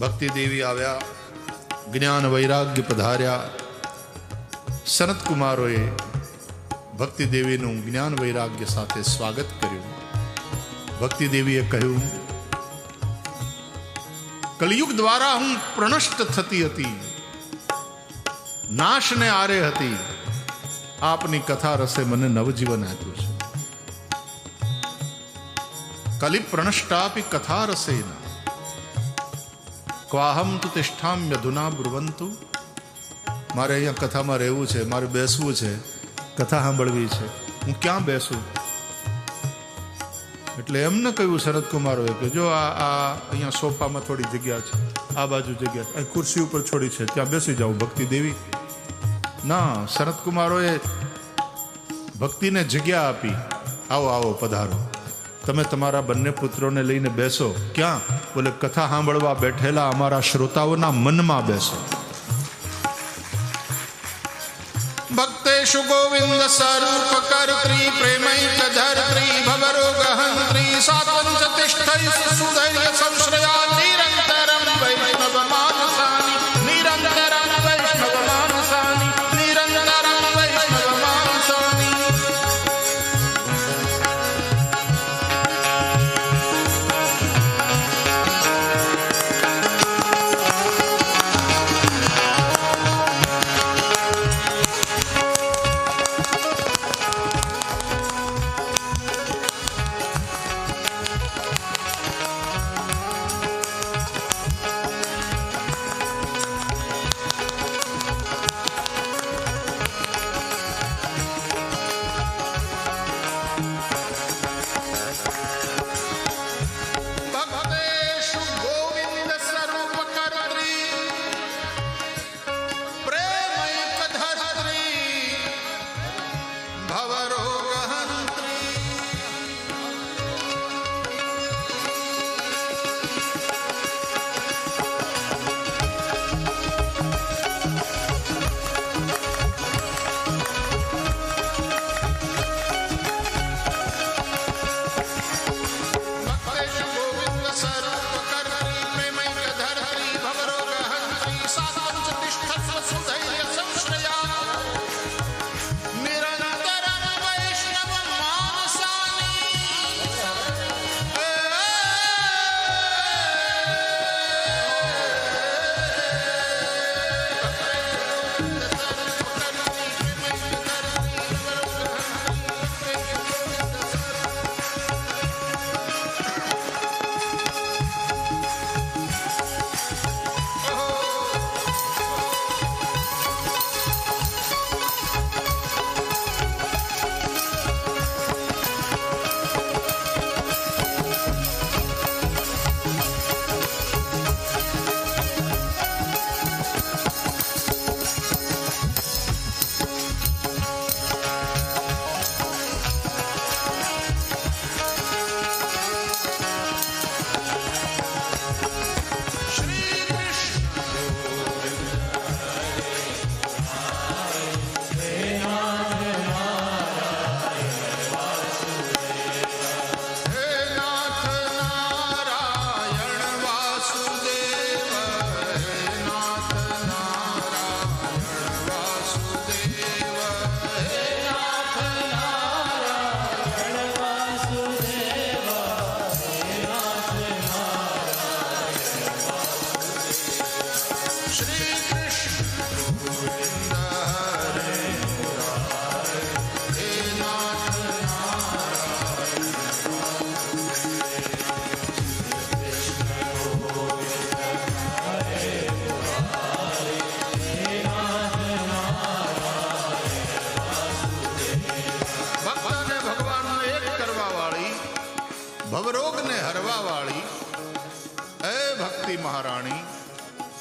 ભક્તિ દેવી આવ્યા, જ્ઞાન વૈરાગ્ય પધાર્યા. સનત કુમારોએ ભક્તિ દેવીનું જ્ઞાન વૈરાગ્ય સાથે સ્વાગત કર્યું. ભક્તિ દેવીએ કહ્યું, કલયુગ દ્વારા હું પ્રનષ્ટ થતી હતી. નાશને આરે હતી. આપની કથા રસે મને નવજીવન આપ્યું છે. કલિ પ્રણષ્ટાપી કથા રસેન. ક્વાહમ તુ તિષ્ઠામ્ય ધુના બ્રુવંતુ? મારે અહીંયા કથામાં રહેવું છે, મારે બેસવું છે, કથા સાંભળવી છે. હું ક્યાં બેસું? એટલે એમને કહ્યું શરદકુમારોએ કે જો આ આ અહીંયા સોફામાં થોડી જગ્યા છે, આ બાજુ જગ્યા અહીં ખુરશી ઉપર છોડી છે, ત્યાં બેસી જાઉં ભક્તિ દેવી. ના, શરદકુમારોએ ભક્તિને જગ્યા આપી. આવો આવો પધારો. તમે તમારા બંને પુત્રોને લઈને બેસો. ક્યાં? બોલે, કથા સાંભળવા બેઠેલા અમારા શ્રોતાઓના મનમાં બેસો. ભક્તેશુ ગોવિંદ સ્વરૂપ કર્ત્રી, પ્રેમૈક ધર્ત્રી ભવરોગ હંત્રી સાત્વંચ તિષ્ઠૈ સુધૈર્ય સંશ્રયા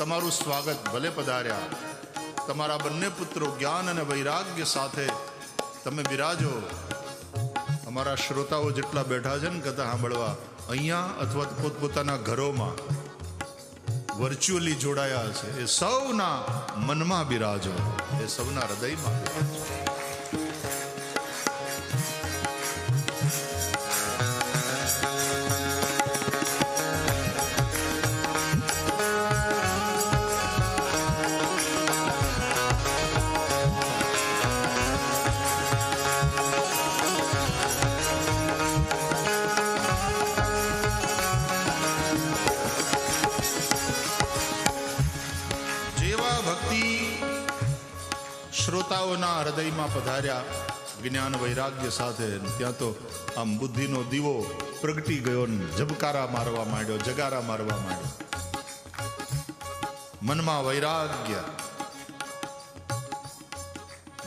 તમારું સ્વાગત ભલે પધાર્યા. તમારા બંને પુત્રો જ્ઞાન અને વૈરાગ્ય સાથે તમે બિરાજો. અમારા શ્રોતાઓ જેટલા બેઠા છે ને કથા સાંભળવા, અહીંયા અથવા પોતપોતાના ઘરોમાં વર્ચ્યુઅલી જોડાયા છે. એ સૌના મનમાં બિરાજો. એ સૌના હૃદયમાં. બિરાજો સૌના હૃદયમાં પધાર્યા જ્ઞાન વૈરાગ્ય સાથે ત્યાં તો આમ બુદ્ધિનો દીવો પ્રગટી ગયો ઝબકારા મારવા માંડ્યો, જગારા મારવા માંડ્યો. મનમાં વૈરાગ્ય,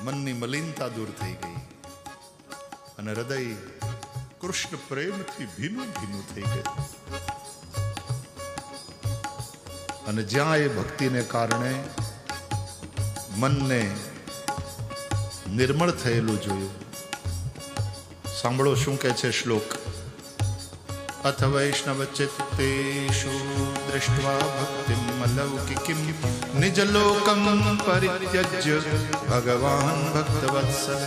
મનની મલિનતા દૂર થઈ ગઈ અને હૃદય કૃષ્ણ પ્રેમથી ભીનું ભીનું થઈ ગયું. અને જ્યાં એ ભક્તિને કારણે મનને નિર્મળ થયેલું જોયું. સાંભળો શું કહે છે શ્લોક. અથ વૈષ્ણવ ચિત્તેષુ દૃષ્ટવા ભક્તિમ અલૌકિકિમ નિજલોકમ પરિત્યજ્ય ભગવાન ભક્તવત્સલ.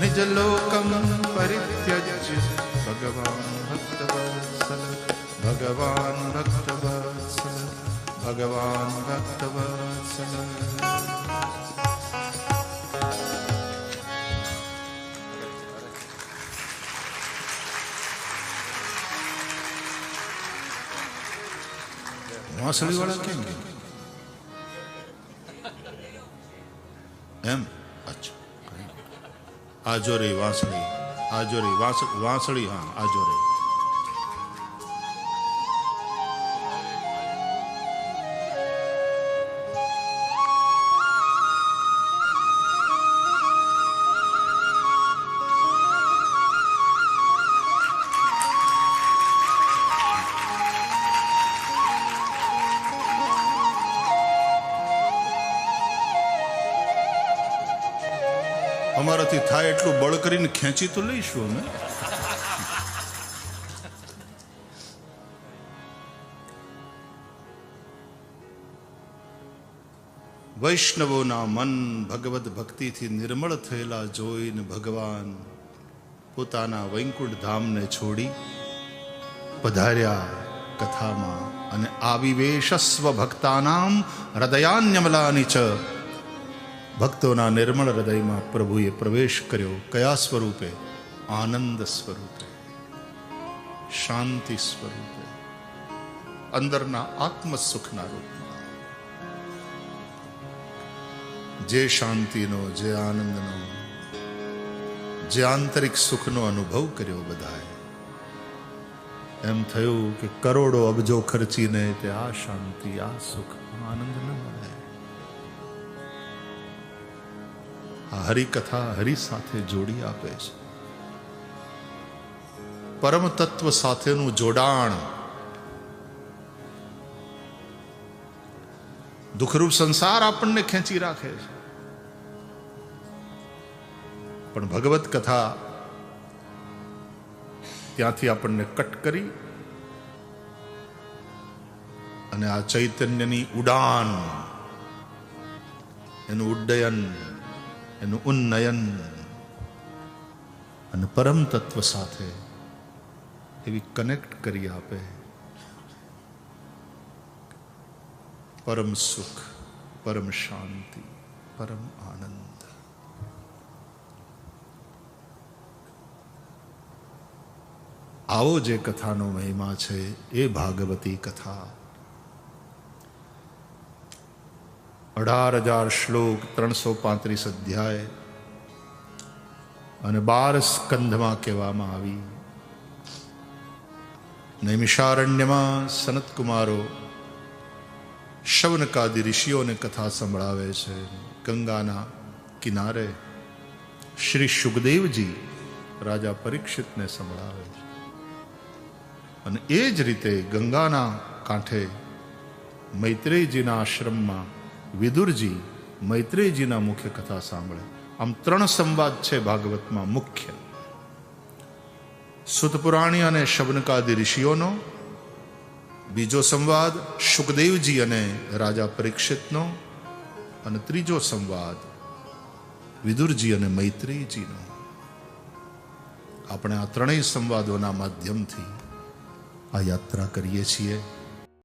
નિજલોકમ પરિત્યજ્ય ભગવાન ભક્તવત્સલ. ભગવાન ભક્તવત્સલ. ભગવાન ભક્તવત્સલ. વાંસળી વાળા કેમ? એમ અચ્છા. આજો રે વાંસળી આજો રે વાંસળી હા આજો રે અમારાથી થાય એટલું બળ કરીને ખેંચી તો લઈશું અમે. વૈષ્ણવોના મન ભગવત ભક્તિથી નિર્મળ થયેલા જોઈને ભગવાન પોતાના વૈકુંઠ ધામને છોડી પધાર્યા કથામાં અને આવિવેશસ્વ ભક્તાનામ હૃદયાન્યમલાની ચ ભક્તોના નિર્મળ હૃદયમાં પ્રભુએ પ્રવેશ કર્યો કયા સ્વરૂપે? આનંદ સ્વરૂપે. શાંતિ સ્વરૂપે. અંદરના આત્મ રૂપમાં. જે શાંતિનો, જે આનંદનો, જે આંતરિક સુખનો અનુભવ કર્યો બધાએ, એમ થયું કે કરોડો અબજો ખર્ચીને તે આ શાંતિ, આ સુખ આનંદ આ હરિકથા હરિ સાથે જોડી આપે છે. પરમ તત્વ સાથેનું જોડાણ. દુઃખરૂપ સંસાર આપણને ખેંચી રાખે છે. પણ ભગવત કથા ત્યાંથી આપણને કટ કરી અને આ ચૈતન્યની ઉડાન, એનું ઉડ્ડયન એનું ઉન્નયન અને પરમ તત્વ સાથે એવી કનેક્ટ કરી આપે. પરમ સુખ, પરમ શાંતિ, પરમ આનંદ. આવો જે કથાનો મહિમા છે, એ ભાગવતી કથા. અઢાર હજાર શ્લોક ત્રણસો પાંત્રીસ અધ્યાય અને બાર સ્કંધમાં કહેવામાં આવી. નૈમિષારણ્યમાં સનતકુમારો શવનકાદી ઋષિઓને કથા સંભળાવે છે. ગંગાના કિનારે શ્રી સુખદેવજી રાજા પરીક્ષિતને સંભળાવે છે. અને એ જ રીતે ગંગાના કાંઠે મૈત્રેયજીના આશ્રમમાં વિદુરજી મૈત્રેયજીના મુખ્ય કથા સાંભળે. આમ ત્રણ સંવાદ છે ભાગવતમાં મુખ્ય. સુતપુરાણી અને શબનકાદી ઋષિઓનો, બીજો સંવાદ સુખદેવજી અને રાજા પરીક્ષિતનો, અને ત્રીજો સંવાદ વિદુરજી અને મૈત્રીજીનો આપણે આ ત્રણેય સંવાદોના માધ્યમથી આ યાત્રા કરીએ છીએ.